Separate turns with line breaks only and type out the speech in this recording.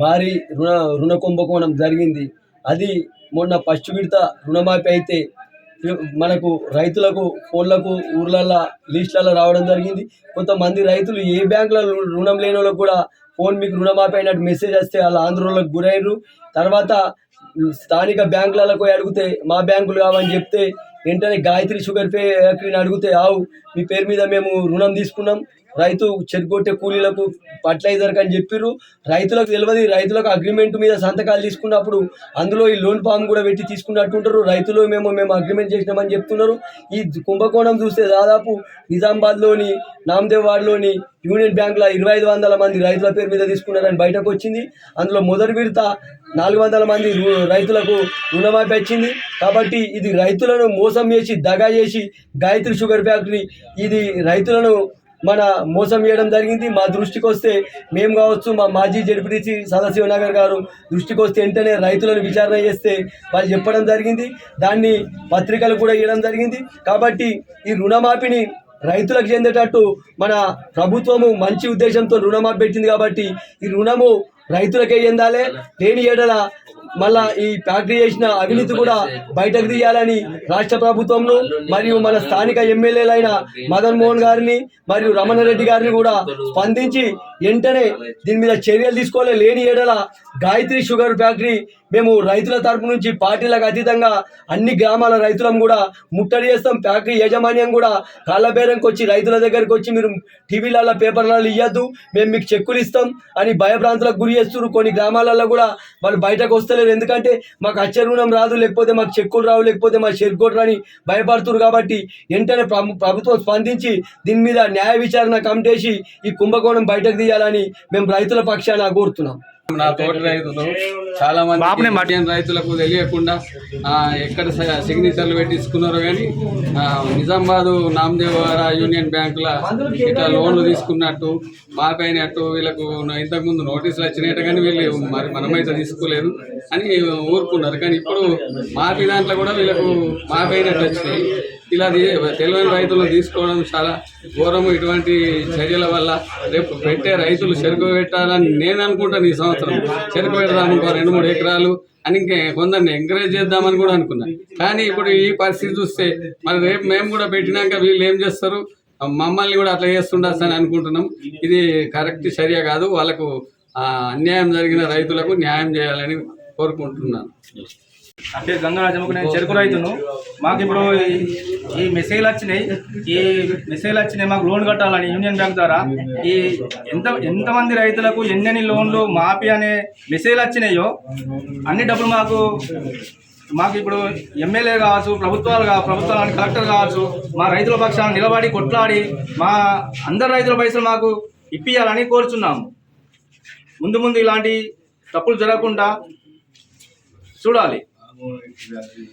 భారీ రుణ రుణ కుంభకోణం జరిగింది. అది మొన్న ఫస్ట్ విడత రుణమాఫీ అయితే మనకు రైతులకు ఫోన్లకు ఊర్లల్లో లిస్టులలో రావడం జరిగింది. కొంతమంది రైతులు ఏ బ్యాంకులలో రుణం లేని వాళ్ళకు కూడా ఫోన్ మీకు రుణమాఫీ అయినట్టు మెసేజ్ వస్తే వాళ్ళ ఆందోళనలకు గురయ్యారు. తర్వాత స్థానిక బ్యాంకులకు అడిగితే మా బ్యాంకులు కావని చెప్తే వెంటనే గాయత్రి షుగర్ ఫ్యాక్టరీని అడిగితే ఆవు మీ పేరు మీద మేము రుణం తీసుకున్నాం. రైతు చెరుకొట్టే కూలీలకు ఫర్టిలైజర్ అని చెప్పిర్రు. రైతులకు తెలియదు రైతులకు అగ్రిమెంట్ మీద సంతకాలు తీసుకున్నప్పుడు అందులో ఈ లోన్ ఫామ్ కూడా పెట్టి తీసుకున్నట్టుంటారు. రైతులు మేము మేము అగ్రిమెంట్ చేసినామని చెప్తున్నారు. ఈ కుంభకోణం చూస్తే దాదాపు నిజామాబాద్లోని నామదేవ్ వార్డులోని యూనియన్ బ్యాంకులో ఇరవై ఐదు వందల మంది రైతుల పేరు మీద తీసుకున్నారని బయటకు వచ్చింది. అందులో మొదటి విడత నాలుగు వందల మంది రు- రైతులకు రుణమాఫీ వచ్చింది. కాబట్టి ఇది రైతులను మోసం చేసి దగా చేసి గాయత్రి షుగర్ ఫ్యాక్టరీ ఇది రైతులను మన మోసం చేయడం జరిగింది. మా దృష్టికి వస్తే మేము కావచ్చు మా మాజీ జడ్పీటీసీ సదాశివనగర్ గారు దృష్టికి వస్తే వెంటనే రైతులను విచారణ చేస్తే వాళ్ళు చెప్పడం జరిగింది. దాన్ని పత్రికలు కూడా ఇవ్వడం జరిగింది. కాబట్టి ఈ రుణమాఫీని రైతులకు చెందేటట్టు మన ప్రభుత్వము మంచి ఉద్దేశంతో రుణమాఫీ పెట్టింది కాబట్టి ఈ రుణము రైతులకే చెందాలి లేని ఏడల మళ్ళా ఈ ఫ్యాక్టరీ చేసిన అవినీతి కూడా బయటకు తీయాలని రాష్ట్ర ప్రభుత్వంను మరియు మన స్థానిక ఎమ్మెల్యేలైన మదన్ మోహన్ గారిని మరియు రమణారెడ్డి గారిని కూడా స్పందించి వెంటనే దీని మీద చర్యలు తీసుకోలే లేని ఏడల గాయత్రి షుగర్ ఫ్యాక్టరీ మేము రైతుల తరపు నుంచి పార్టీలకు అతీతంగా అన్ని గ్రామాల రైతులం కూడా ముట్టడి చేస్తాం. ఫ్యాక్టరీ యాజమాన్యం కూడా కాళ్ళబేరంకి వచ్చి రైతుల దగ్గరికి వచ్చి మీరు టీవీలలో పేపర్లలో ఇవ్వద్దు మేము మీకు చెక్కులు ఇస్తాం అని భయభ్రాంతులకు గురి చేస్తున్నారు. కొన్ని గ్రామాలలో కూడా వాళ్ళు బయటకు వస్తలేరు. ఎందుకంటే మాకు అచ్చ రుణం రాదు లేకపోతే మాకు చెక్కులు రావు లేకపోతే మా చెరుకోటు రాని భయపడుతున్నారు కాబట్టి వెంటనే ప్రభుత్వం స్పందించి దీని మీద న్యాయ విచారణ కమిటేసి ఈ కుంభకోణం బయటకు తీయాలని మేము రైతుల పక్షాన కోరుతున్నాం.
నా తోటి రైతులు చాలా మంది ఇండియన్ రైతులకు తెలియకుండా ఎక్కడ సిగ్నేచర్లు పెట్టించుకున్నారో కానీ నిజామాబాదు నామదేవర యూనియన్ బ్యాంకుల ఇట్లా లోన్లు తీసుకున్నట్టు మాపైనట్టు వీళ్ళకు ఇంతకుముందు నోటీసులు వచ్చినట్టు కానీ వీళ్ళు మరి మనమైతే తీసుకోలేదు అని ఊరుకున్నారు. కానీ ఇప్పుడు మాపి దాంట్లో కూడా వీళ్ళకు మాపైనట్టు వచ్చినాయి. ఇలా తెలివైన రైతులు తీసుకోవడం చాలా ఘోరము. ఇటువంటి చర్యల వల్ల రేపు పెట్టే రైతులు చెరుకు పెట్టాలని నేను అనుకుంటాను ఈ సంవత్సరం. చెరుకు పెడదాం ఇంకో రెండు మూడు ఎకరాలు అని ఇంకే కొందరిని ఎంకరేజ్ చేద్దామని కూడా అనుకున్నా. కానీ ఇప్పుడు ఈ పరిస్థితి చూస్తే మరి రేపు మేము కూడా పెట్టినాక వీళ్ళు ఏం చేస్తారు? మమ్మల్ని కూడా అట్లా చేస్తుండొచ్చు అని అనుకుంటున్నాం. ఇది కరెక్ట్ చర్య కాదు. వాళ్ళకు అన్యాయం జరిగిన రైతులకు న్యాయం చేయాలని కోరుకుంటున్నాను.
అంటే గంగరాజమ్మకు నేను చెరుకు రైతును. మాకు ఇప్పుడు ఈ- ఈ మెసేజ్లు వచ్చినాయి. ఈ మెసేజ్లు వచ్చినాయి. మాకు లోన్ కట్టాలని యూనియన్ బ్యాంక్ ద్వారా. ఈ ఎంత ఎంతమంది రైతులకు ఎన్నెన్ని లోన్లు మాఫీ అనే మెసేజ్లు వచ్చినాయో అన్ని డబ్బులు మాకు మాకు ఇప్పుడు ఎమ్మెల్యే కావచ్చు ప్రభుత్వాలు ప్రభుత్వాలు కలెక్టర్ కావచ్చు మా రైతుల పక్షాన్ని నిలబడి కొట్లాడి మా అందరు రైతుల పైసలు మాకు ఇప్పియాలని కోరుచున్నాము ముందు ముందు ఇలాంటి తప్పులు జరగకుండా చూడాలి. Bunu güzel bir